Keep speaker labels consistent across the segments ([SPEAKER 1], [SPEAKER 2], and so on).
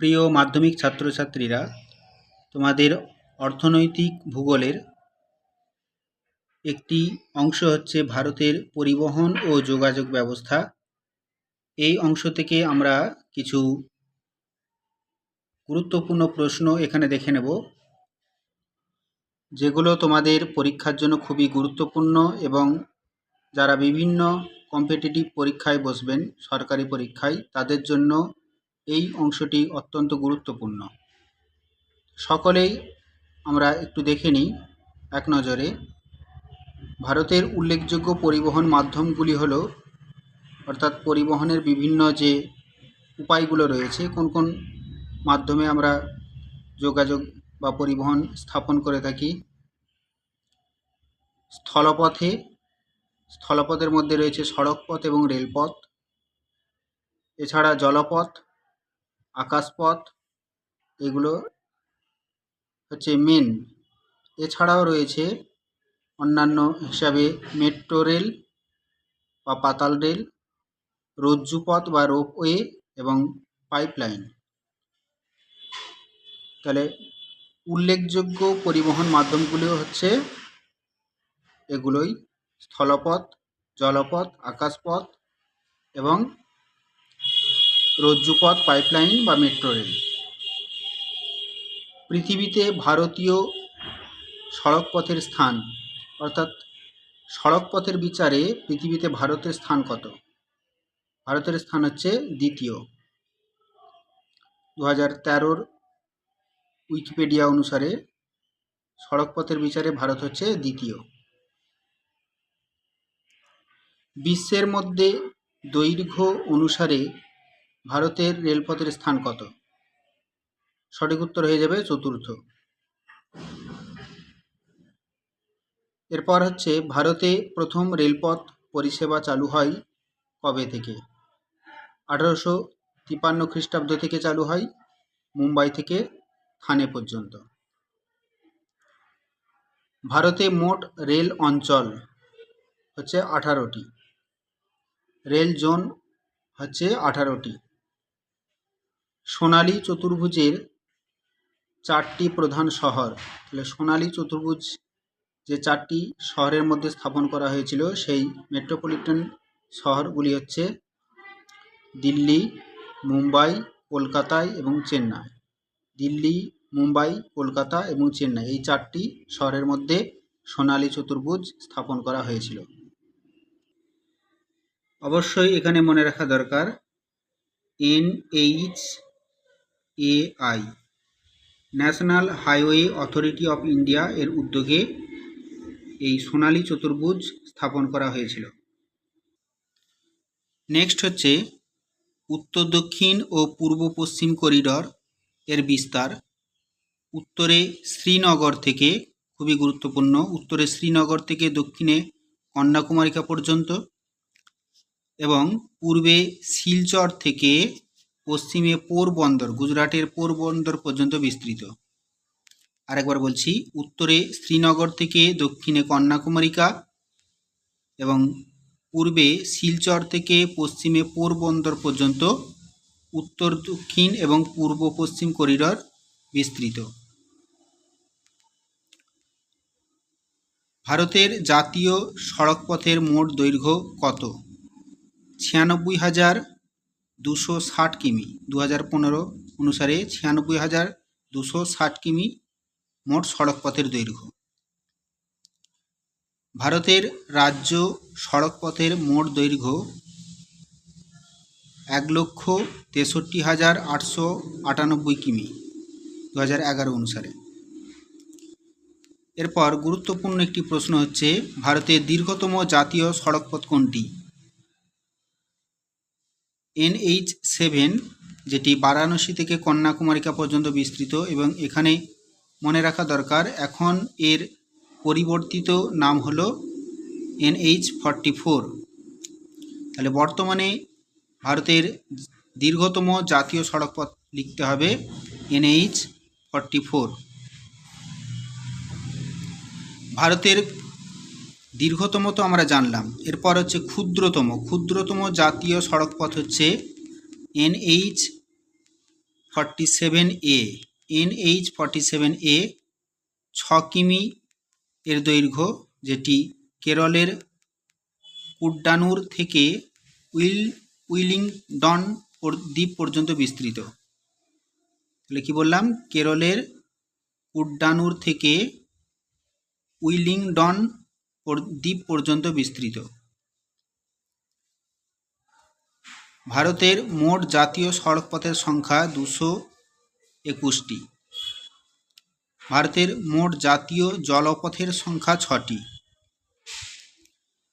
[SPEAKER 1] প্রিয় মাধ্যমিক ছাত্রছাত্রীরা, তোমাদের অর্থনৈতিক ভূগোলের একটি অংশ হচ্ছে ভারতের পরিবহন ও যোগাযোগ ব্যবস্থা। এই অংশ থেকে আমরা কিছু গুরুত্বপূর্ণ প্রশ্ন এখানে দেখে নেব, যেগুলো তোমাদের পরীক্ষার জন্য খুবই গুরুত্বপূর্ণ এবং যারা বিভিন্ন কম্পিটিটিভ পরীক্ষায় বসবেন, সরকারি পরীক্ষায়, তাদের জন্য এই অংশটি অত্যন্ত গুরুত্বপূর্ণ। সকলেই আমরা একটু দেখে নিই এক নজরে। ভারতের উল্লেখযোগ্য পরিবহন মাধ্যমগুলি হলো, অর্থাৎ পরিবহনের বিভিন্ন যে উপায়গুলো রয়েছে, কোন কোন মাধ্যমে আমরা যোগাযোগ বা পরিবহন স্থাপন করে থাকি। স্থলপথে, স্থলপথের মধ্যে রয়েছে সড়কপথ এবং রেলপথ। এছাড়া জলপথ আকাশপথ, এগুলো হচ্ছে মেন এছাড়াও রয়েছে অন্যান্য হিসাবে মেট্রো রেল বা পাতাল রেল রজ্জুপথ বা রোপওয়ে এবং পাইপলাইন তাহলে উল্লেখযোগ্য পরিবহন মাধ্যমগুলো হচ্ছে এগুলোই স্থলপথ, জলপথ, আকাশপথ এবং রজ্জুপথ পাইপলাইন বা মেট্রো রেল। পৃথিবীতে ভারতীয় সড়কপথের স্থান, অর্থাৎ সড়কপথের বিচারে পৃথিবীতে ভারতের স্থান কত? ভারতের স্থান হচ্ছে দ্বিতীয়। দু হাজার তেরোর উইকিপিডিয়া অনুসারে সড়কপথের বিচারে ভারত হচ্ছে দ্বিতীয়। বিশ্বের মধ্যে দৈর্ঘ্য অনুসারে ভারতের রেলপথের স্থান কত? সঠিক উত্তর হয়ে যাবে চতুর্থ। এরপর হচ্ছে ভারতে প্রথম রেলপথ পরিষেবা চালু হয় কবে থেকে? আঠারোশো তিপান্ন খ্রিস্টাব্দ থেকে চালু হয় মুম্বাই থেকে থানে পর্যন্ত। ভারতে মোট রেল অঞ্চল হচ্ছে আঠারোটি। রেল জোন হচ্ছে আঠারোটি। সোনালী চতুর্ভুজের চারটি প্রধান শহর। তাহলে সোনালী চতুর্ভুজ যে চারটি শহরের মধ্যে স্থাপন করা হয়েছিল, সেই মেট্রোপলিটন শহরগুলি হচ্ছে দিল্লি, মুম্বাই, কলকাতায় এবং চেন্নাই। দিল্লি, মুম্বাই, কলকাতা এবং চেন্নাই এই চারটি শহরের মধ্যে সোনালী চতুর্ভুজ স্থাপন করা হয়েছিল। অবশ্যই এখানে মনে রাখা দরকার NH AI, national highway authority of India এর উদ্যোগে এই সোনালী চতুর্ভুজ স্থাপন করা হয়েছিল। নেক্সট হচ্ছে উত্তর, দক্ষিণ ও পূর্ব পশ্চিম করিডর এর বিস্তার। উত্তরে শ্রীনগর থেকে, খুবই গুরুত্বপূর্ণ, উত্তরে শ্রীনগর থেকে দক্ষিণে কন্যাকুমারিকা পর্যন্ত এবং পূর্বে শিলচর থেকে পশ্চিমে পোরবন্দর গুজরাটের পোরবন্দর পর্যন্ত বিস্তৃত। আরেকবার বলছি, উত্তরে শ্রীনগর থেকে দক্ষিণে কন্যাকুমারিকা এবং পূর্বে শিলচর থেকে পশ্চিমে পোরবন্দর পর্যন্ত উত্তর, দক্ষিণ এবং পূর্ব পশ্চিম করিডর বিস্তৃত। ভারতের জাতীয় সড়কপথের মোট দৈর্ঘ্য কত? ছিয়ানব্বই হাজার দুশো ষাট কিমি। দু হাজার পনেরো অনুসারে ছিয়ানব্বই হাজার দুশো ষাট কিমি মোট সড়কপথের দৈর্ঘ্য। ভারতের রাজ্য সড়কপথের মোট দৈর্ঘ্য এক লক্ষ তেষট্টি হাজার আটশো আটানব্বই কিমি দু হাজার এগারো অনুসারে। এরপর গুরুত্বপূর্ণ একটি প্রশ্ন হচ্ছে, ভারতের দীর্ঘতম জাতীয় সড়কপথ কোনটি? এনএইচ সেভেন যেটি বারাণসী থেকে কন্যাকুমারিকা পর্যন্ত বিস্তৃত এবং এখানে মনে রাখা দরকার, এখন এর পরিবর্তিত নাম হলো এনএইচ ফর্টি ফোর তাহলে বর্তমানে ভারতের দীর্ঘতম জাতীয় সড়কপথ লিখতে হবে এনএইচ ফর্টি ফোর ভারতের দীর্ঘতম তো আমরা জানলাম। এরপর হচ্ছে ক্ষুদ্রতম। ক্ষুদ্রতম জাতীয় সড়কপথ হচ্ছে NH forty seven A. NH forty seven A ছ কিমি এর দৈর্ঘ্য, যেটি কেরলের কুড্ডানুর থেকে উইল উইলিংডন দ্বীপ পর্যন্ত বিস্তৃত। তাহলে কি বললাম? কেরলের কুড্ডানুর থেকে উইলিংডন দ্বীপ পর্যন্ত বিস্তৃত। ভারতের মোট জাতীয় সড়কপথের সংখ্যা দুশো একুশটি। ভারতের মোট জাতীয় জলপথের সংখ্যা ছটি।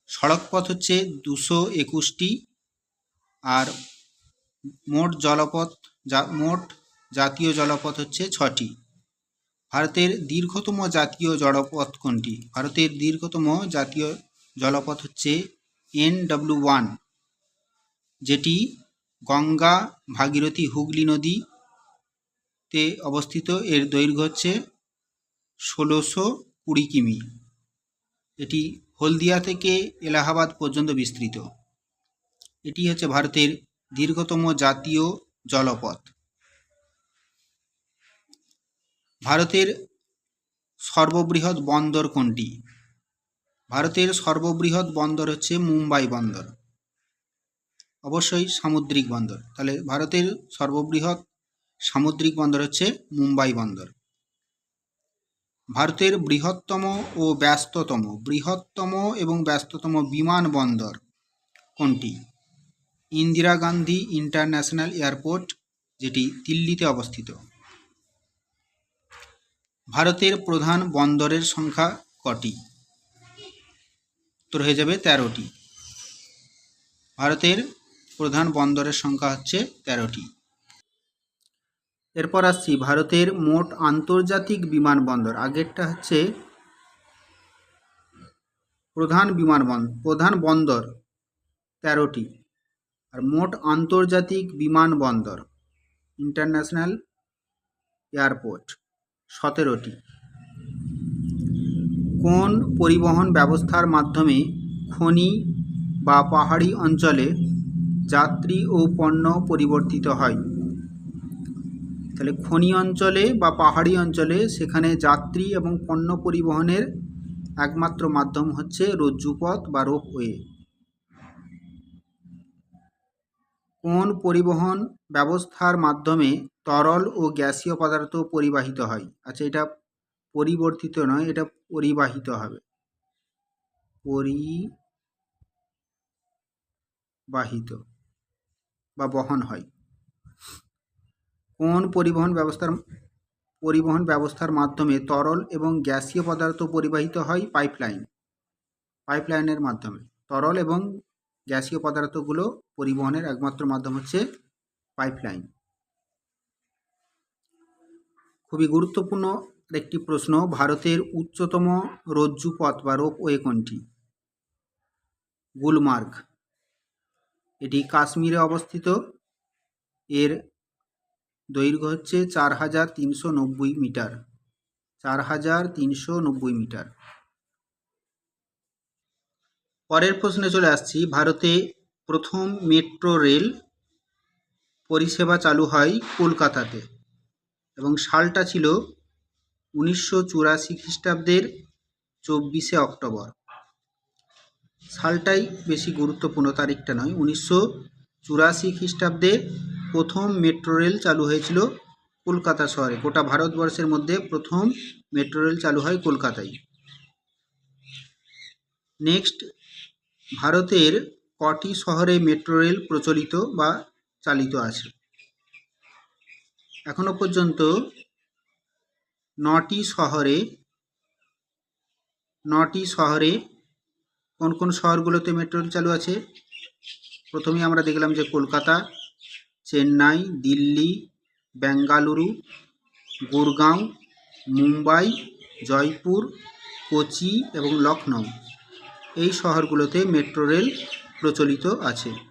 [SPEAKER 1] সড়কপথ হচ্ছে দুশো একুশটি আর মোট জলপথ মোট জাতীয় জলপথ হচ্ছে ছটি। ভারতের দীর্ঘতম জাতীয় জলপথ কোনটি? ভারতের দীর্ঘতম জাতীয় জলপথ হচ্ছে এন ডাব্লিউ ওয়ান, যেটি গঙ্গা, ভাগীরথী, হুগলি নদীতে অবস্থিত। এর দৈর্ঘ্য হচ্ছে ষোলোশো কুড়ি কিমি। এটি হলদিয়া থেকে এলাহাবাদ পর্যন্ত বিস্তৃত। এটি হচ্ছে ভারতের দীর্ঘতম জাতীয় জলপথ। ভারতের সর্ববৃহৎ বন্দর কোনটি? ভারতের সর্ববৃহৎ বন্দর হচ্ছে মুম্বাই বন্দর। অবশ্যই সামুদ্রিক বন্দর। তাহলে ভারতের সর্ববৃহৎ সামুদ্রিক বন্দর হচ্ছে মুম্বাই বন্দর। ভারতের বৃহত্তম ও ব্যস্ততম, বৃহত্তম এবং ব্যস্ততম বিমানবন্দর কোনটি? ইন্দিরা গান্ধী ইন্টারন্যাশনাল এয়ারপোর্ট, যেটি দিল্লিতে অবস্থিত। ভারতের প্রধান বন্দরের সংখ্যা কটি? উত্তর হয়ে যাবে তেরোটি। ভারতের প্রধান বন্দরের সংখ্যা হচ্ছে তেরোটি। এরপর আসছি, ভারতের মোট আন্তর্জাতিক বিমানবন্দর। আগেরটা হচ্ছে প্রধান বিমানবন্দর প্রধান বন্দর তেরোটি আর মোট আন্তর্জাতিক বিমানবন্দর ইন্টারন্যাশনাল এয়ারপোর্ট। সতেরোটি। কোন পরিবহন ব্যবস্থার মাধ্যমে খনি বা পাহাড়ি অঞ্চলে যাত্রী ও পণ্য পরিবর্তিত হয়? তাহলে খনি অঞ্চলে বা পাহাড়ি অঞ্চলে সেখানে যাত্রী এবং পণ্য পরিবহনের একমাত্র মাধ্যম হচ্ছে রজ্জুপথ বা রোপওয়ে। কোন পরিবহন ব্যবস্থার মাধ্যমে তরল ও গ্যাসীয় পদার্থ পরিবাহিত হয়। আচ্ছা এটা পরিবর্তিত নয়, এটা পরিবাহিত হবে। পরিবাহিত বা বহন হয়। কোন পরিবহন ব্যবস্থার পরিবহন ব্যবস্থার মাধ্যমে তরল এবং গ্যাসীয় পদার্থ পরিবাহিত হয়? পাইপলাইন। পাইপলাইনের মাধ্যমে। তরল এবং গ্যাসীয় পদার্থগুলো পরিবহনের একমাত্র মাধ্যম হচ্ছে পাইপলাইন। খুবই গুরুত্বপূর্ণ একটি প্রশ্ন, ভারতের উচ্চতম রজ্জুপথ বা রোপওয়ে কোনটি? গুলমার্গ। এটি কাশ্মীরে অবস্থিত। এর দৈর্ঘ্য হচ্ছে চার হাজার তিনশো নব্বই মিটার। চার হাজার তিনশো নব্বই মিটার। পরের প্রশ্নে চলে আসছি। ভারতে প্রথম মেট্রো রেল পরিষেবা চালু হয় কলকাতাতে। এবং সালটা ছিল উনিশশো চুরাশি খ্রিস্টাব্দের চব্বিশে অক্টোবর। সালটাই বেশি গুরুত্বপূর্ণ তারিখটা নয়, উনিশশো চুরাশি খ্রিস্টাব্দে প্রথম মেট্রো রেল চালু হয়েছিল কলকাতা শহরে। গোটা ভারতবর্ষের মধ্যে প্রথম মেট্রো রেল চালু হয় কলকাতায়। নেক্সট, ভারতের কটি শহরে মেট্রো রেল প্রচলিত বা চালিত আছে? এখনও পর্যন্ত নটি শহরে নটি শহরে কোন কোন শহরগুলোতে মেট্রো রেল চালু আছে? প্রথমেই আমরা দেখলাম যে কলকাতা, চেন্নাই, দিল্লি, বেঙ্গালুরু, গুরগাঁও, মুম্বাই, জয়পুর, কোচি এবং লখনৌ এই শহরগুলোতে মেট্রো রেল প্রচলিত আছে।